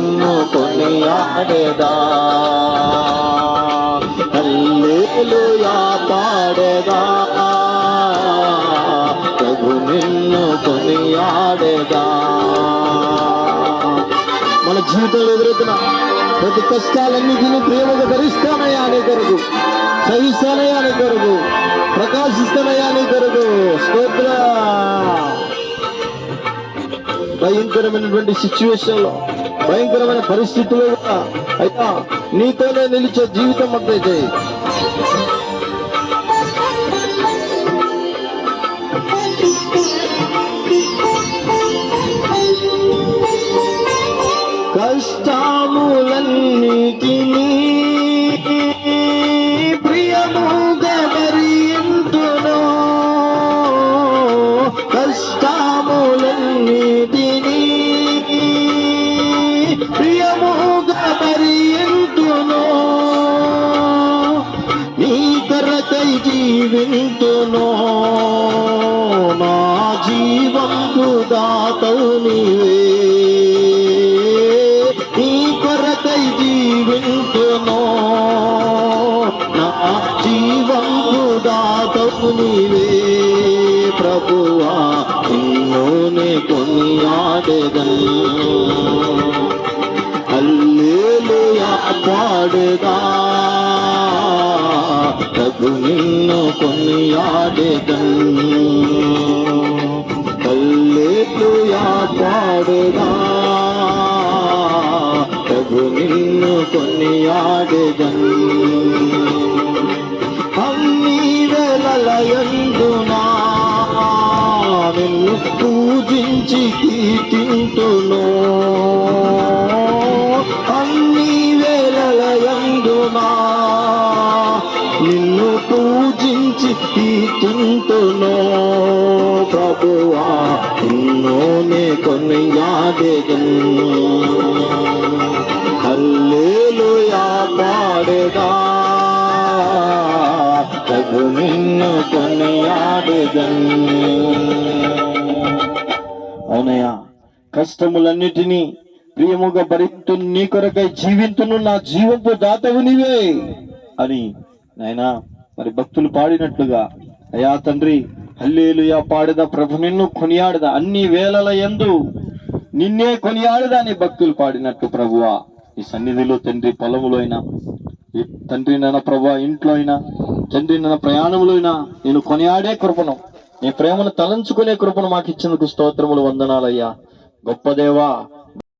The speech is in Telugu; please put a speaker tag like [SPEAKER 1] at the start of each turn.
[SPEAKER 1] నన్ను కొనియాడేదా హల్లెలూయా పాడేదా? ప్రభు నిన్ను కొనియాడేదా మన జీవితంలో ఎదురుతున్న ప్రతి కష్టాలన్నిటిని ప్రేమగా భరిస్తానయ్యా అనే కొరకు. సహిస్తానయ్యా అనే కొరకు. ప్రకాశ భయంకరమైనటువంటి సిచ్యువేషన్లో భయంకరమైన పరిస్థితుల్లో కూడా అయ్యా నీతోనే నిలిచే జీవితం అంతైతే కష్టములన్నిటినీ ప్రియముగా భరింతును కష్టములన్నిటినీ జీవింతును నా జీవంకు దాతవు నీవే. నీ కొరకై జీవింతును నా జీవంకు దాతవు నీవే. ప్రభువా నిన్నునే కొనియాడెదను. హల్లెలూయా పాడేదా. నిన్ను కొనియాడేదను హల్లెలూయా పాడేదా. ప్రభు నిన్ను కొనియాడేదను అన్ని వేళలయందునా నిన్ను పూజించి కీర్తింతును కీర్తింతును ప్రభువా నిన్నోనే కొనియాడెదను హల్లెలూయా పాడేదా ప్రభు నిన్ను కొనియాడెదను అవునయ్యా కష్టములన్నిటినీ ప్రియముగా భరిస్తూ నీ కొరకై జీవింతును నా జీవంపు దాతవు నీవే అని నాయన మరి భక్తులు పాడినట్లుగా అయా తండ్రి హల్లేలుయా పాడదా ప్రభు నిన్ను కొనియాడదా అన్ని వేళల ఎందు నిన్నే కొనియాడదా అని భక్తులు పాడినట్టు ప్రభువా. ఈ సన్నిధిలో తండ్రి పొలములో అయినా ఈ తండ్రి నన్న ప్రభా ఇంట్లో అయినా తండ్రి నన్న ప్రయాణంలో అయినా నేను కొనియాడే కృపను నీ ప్రేమను తలంచుకునే కృపను మాకు ఇచ్చినందుకు స్తోత్రములు వందనాలయ్యా. గొప్ప దేవా